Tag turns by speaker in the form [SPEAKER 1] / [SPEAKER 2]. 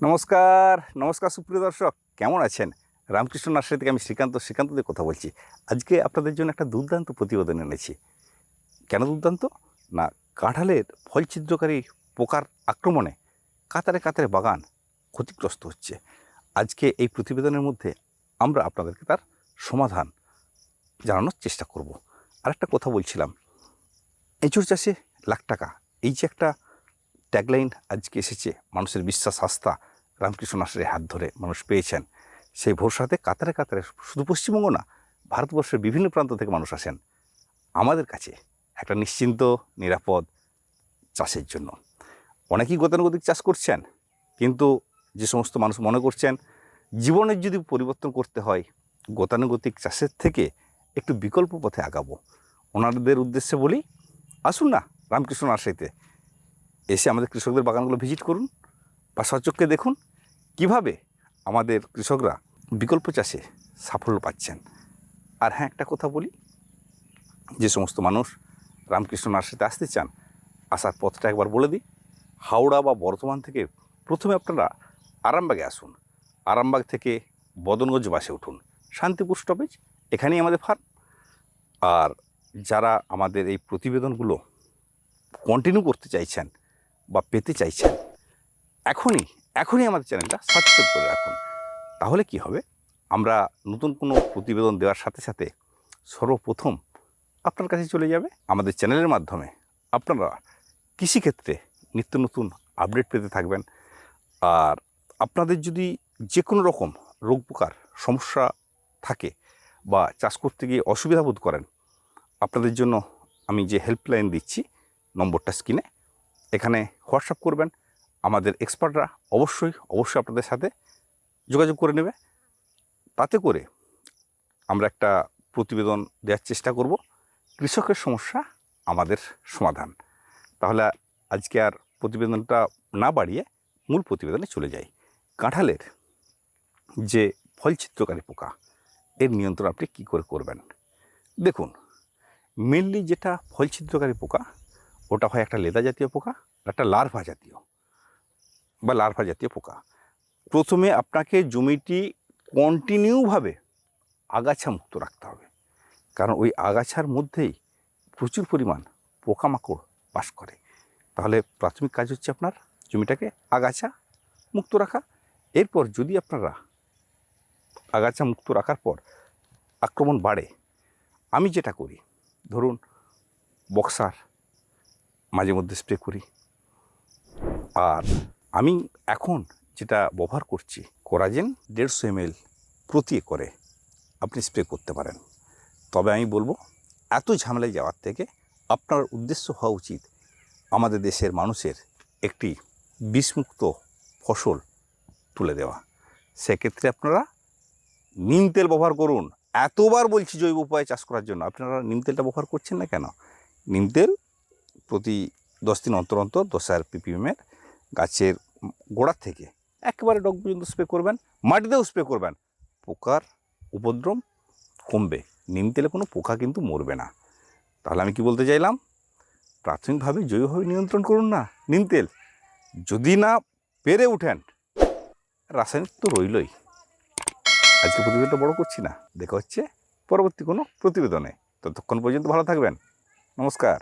[SPEAKER 1] নমস্কার নমস্কার সুপ্রিয় দর্শক, কেমন আছেন? রামকৃষ্ণ নার্সারি থেকে আমি শ্রীকান্ত শ্রীকান্ত দিয়ে কথা বলছি। আজকে আপনাদের জন্য একটা দুর্দান্ত প্রতিবেদন এনেছি। কেন দুর্দান্ত? না, কাঁঠালের ফল ছিদ্রকারী পোকার আক্রমণে কাতারে কাতারে বাগান ক্ষতিগ্রস্ত হচ্ছে। আজকে এই প্রতিবেদনের মধ্যে আমরা আপনাদেরকে তার সমাধান জানানোর চেষ্টা করব। আরেকটা কথা বলছিলাম এঁচুর চাষে লাখ টাকা, এই যে একটা ট্যাগলাইন আজকে এসেছে মানুষের বিশ্বাস আস্থা। রামকৃষ্ণ নার্সারির হাত ধরে মানুষ পেয়েছেন। সেই ভরসাতে কাতারে কাতারে শুধু পশ্চিমবঙ্গ না, ভারতবর্ষের বিভিন্ন প্রান্ত থেকে মানুষ আসেন। আমাদের কাছে একটা নিশ্চিন্ত, নিরাপদ চাষের জন্য। অনেকেই গতানুগতিক চাষ করছেন, কিন্তু যে সমস্ত মানুষ মনে করছেন জীবনের যদি পরিবর্তন করতে হয়, গতানুগতিক চাষের থেকে একটু বিকল্প পথে আগাবো। ওনাদের উদ্দেশ্যে বলি, আসুন না রামকৃষ্ণ নার্সারিতে এসে আমাদের কৃষকদের বাগানগুলো ভিজিট করুন বা সচক্ষে দেখুন, কীভাবে আমাদের কৃষকরা বিকল্প চাষে সাফল্য পাচ্ছেন। আর হ্যাঁ একটা কথা বলি, যে সমস্ত মানুষ রামকৃষ্ণ নার্সারিতে আসতে চান, আসার পথটা একবার বলে দিই। হাওড়া বা বর্ধমান থেকে প্রথমে আপনারা আরামবাগে আসুন। আরামবাগ থেকে বদনগঞ্জ বাসে উঠুন। শান্তিপুর স্টপেজ এখানেই আমাদের ফার্ম আর যারা আমাদের এই প্রতিবেদনগুলো কন্টিনিউ করতে চাইছেন বা পেতে চাইছেন, এখনই এখনই আমাদের চ্যানেলটা সাবস্ক্রাইব করে রাখুন। তাহলে কি হবে? আমরা নতুন কোনো প্রতিবেদন দেওয়ার সাথে সাথে সর্বপ্রথম আপনার কাছে চলে যাবে আমাদের চ্যানেলের মাধ্যমে। আপনারা কৃষিক্ষেত্রে নিত্য নতুন আপডেট পেতে থাকবেন। আর আপনাদের যদি যে কোনো রকম রোগ পোকার সমস্যা থাকে বা চাষ করতে গিয়ে অসুবিধা বোধ করেন, আপনাদের জন্য আমি যে হেল্পলাইন দিচ্ছি, নম্বরটা স্ক্রিনে এখানে হোয়াটসঅ্যাপ করবেন। আমাদের এক্সপার্টরা অবশ্যই অবশ্যই আপনাদের সাথে যোগাযোগ করে নেবে। তাতে করে আমরা একটা প্রতিবেদন দেওয়ার চেষ্টা করব। কৃষকের সমস্যা, আমাদের সমাধান। তাহলে আজকে আর প্রতিবেদনটা না বাড়িয়ে মূল প্রতিবেদনে চলে যাই। কাঁঠালের যে ফল চিত্রকারী পোকা, এর নিয়ন্ত্রণ আপনি কী করে করবেন? দেখুন মেনলি যেটা ফল ছিদ্রকারী পোকা ওটা হয় একটা লেদা জাতীয় পোকা একটা লার্ভা জাতীয় বা লার্ভা জাতীয় পোকা। প্রথমে আপনাকে জমিটি কন্টিনিউভাবে আগাছা মুক্ত রাখতে হবে। কারণ ওই আগাছার মধ্যেই প্রচুর পরিমাণ পোকামাকড় বাস করে। তাহলে প্রাথমিক কাজ হচ্ছে আপনার জমিটাকে আগাছা মুক্ত রাখা। এরপর যদি আপনারা আগাছা মুক্ত রাখার পর আক্রমণ বাড়ে, আমি যেটা করি, ধরুন বক্সার মাঝে মধ্যে স্প্রে করি। আর আমি এখন যেটা ব্যবহার করছি কোরাজেন দেড়শো এমএল প্রতি একরে আপনি স্প্রে করতে পারেন। তবে আমি বলব, এত ঝামেলায় যাওয়ার থেকে আপনার উদ্দেশ্য হওয়া উচিত আমাদের দেশের মানুষের একটি বিষমুক্ত ফসল তুলে দেওয়া। সেক্ষেত্রে আপনারা নিম তেল ব্যবহার করুন। এতবার বলছি জৈব উপায়ে চাষ করার জন্য। আপনারা নিম তেলটা ব্যবহার করছেন না কেন? নিম তেল প্রতি দশ দিন অন্তর অন্তর দশ হাজার পিপিএমের গাছের গোড়ার থেকে একেবারে ডগ পর্যন্ত স্প্রে করবেন, মাটিতেও স্প্রে করবেন। পোকার উপদ্রব কমবে, নিম তেলে কোনো পোকা কিন্তু মরবে না। তাহলে আমি কি বলতে চাইলাম? প্রাথমিকভাবে জৈবভাবে নিয়ন্ত্রণ করুন না নিম তেল। যদি না পেরে উঠেন, রাসায়নিক তো রইলই। আজকে প্রতিবেদনটা বড় করছি না, দেখা হচ্ছে পরবর্তী কোনো প্রতিবেদনে। ততক্ষণ পর্যন্ত ভালো থাকবেন। নমস্কার।